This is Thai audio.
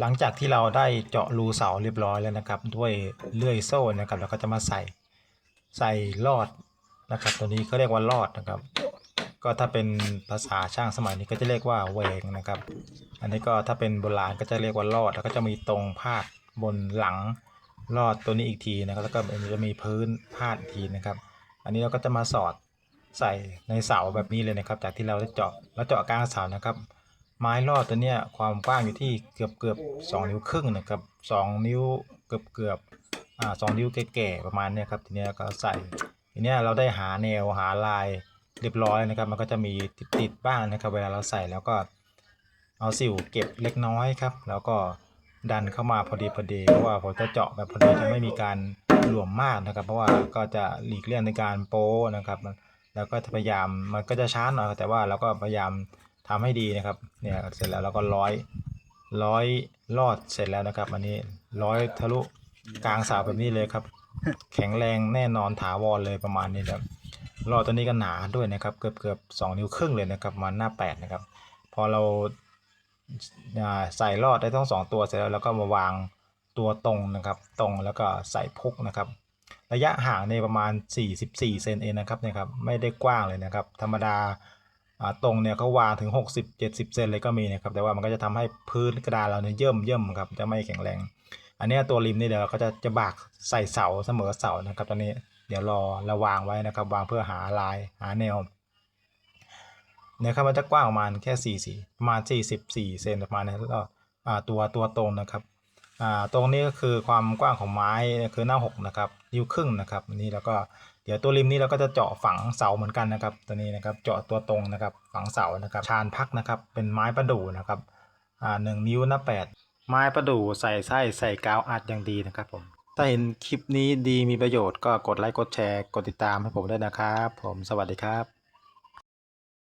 หลังจากที่เราได้เจาะรูเสาเรียบร้อยแล้วนะครับ ด้วยเลื่อยโซ่นะครับเราก็จะมาใส่ใส่ลอดนะครับ ตัวนี้เขาเรียกว่าลอดนะครับ ก็ถ้าเป็นภาษาช่างสมัยนี้ก็จะเรียกว่าเวงนะครับ อันนี้ก็ถ้าเป็นโบราณก็จะเรียกว่าลอด แล้วก็จะมีตรงพาดบนหลังลอดตัวนี้อีกทีนะครับแล้วก็จะมีพื้นพาดทีนะครับ อันนี้เราก็จะมาสอดใส่ในเสาแบบนี้เลยนะครับ จากที่เราได้เจาะแล้วเจาะกลางเสานะครับ ไม้ลอดตัวเนี้ยความกว้างอยู่ที่เกือบเกือบสองนิ้วครึ่งนะครับสองนิ้วเกือบเกือบอ่าสองนิ้วแก่ๆประมาณเนี้ยครับทีเนี้ยก็ใส่ทีเนี้ยเราได้หาแนวหาลายเรียบร้อยนะครับ มันก็จะมีติดๆบ้างนะครับ เวลาเราใส่แล้วก็เอาสิวเก็บเล็กน้อยครับ แล้วก็ดันเข้ามาพอดีพอดีเพราะว่าผมจะเจาะแบบพอดีจะไม่มีการหลวมมากนะครับ เพราะว่าก็จะหลีกเลี่ยงในการโป้นะครับ แล้วก็พยายามมันก็จะช้าหน่อยแต่ว่าเราก็พยายาม ทำให้ดีนะครับเนี่ยเสร็จแล้วเราก็ร้อยร้อยลอดเสร็จแล้วนะครับ อันนี้ร้อยทะลุกลางเสาแบบนี้เลยครับ แข็งแรงแน่นอนถาวรเลยประมาณนี้ครับลอดตัวนี้ก็หนาด้วยนะครับเกือบเกือบสองนิ้วครึ่งเลยนะครับมาณหน้าแปดนะครับ พอเราาใส่ลอดได้ทั้งสองตัวเสร็จแล้วเราก็มาวางตัวตรงนะครับ ตรงแล้วก็ใส่พุกนะครับ ระยะห่างในประมาณ 44 เซนเองนะครับเนี่ยครับ ไม่ได้กว้างเลยนะครับ ธรรมดา ตรงเนี่ยเขาวางถึง 60 70 เซนเลยก็มีนะครับ แต่ว่ามันก็จะทำให้พื้นกระดานเราเนี่ยเยิ่มเยิ่มครับ จะไม่แข็งแรง อันนี้ตัวริมนี่เดี๋ยวเราก็จะจะบากใส่เสาเสมอเสานะครับ ตอนนี้เดี๋ยวรอราวางไว้นะครับ วางเพื่อหาลายหาแนวเนี่ยครับมันจะกว้างประมาณแค่44ประมาณ44เซนประมาณนี้แล้วตัวตัวตรงนะครับ ตรงนี้ก็คือความกว้างของไม้คือหน้าหกนะครับนิ้วครึ่งนะครับนนี้แล้วก็เดี๋ยวตัวริมนี้เราก็จะเจาะฝังเสาเหมือนกันนะครับ ตัวนี้นะครับเจาะตัวตรงนะครับฝังเสานะครับ ชานพักนะครับเป็นไม้ประดู่นะครับอ่าหนึ่งนิ้วหน้าแปดไม้ประดู่ใส่ไส้ใส่กาวอัดอย่างดีนะครับผมถ้าเห็นคลิปนี้ดีมีประโยชน์ก็กดไลค์กดแชร์กดติดตามให้ผมด้วยนะครับ ผมสวัสดีครับ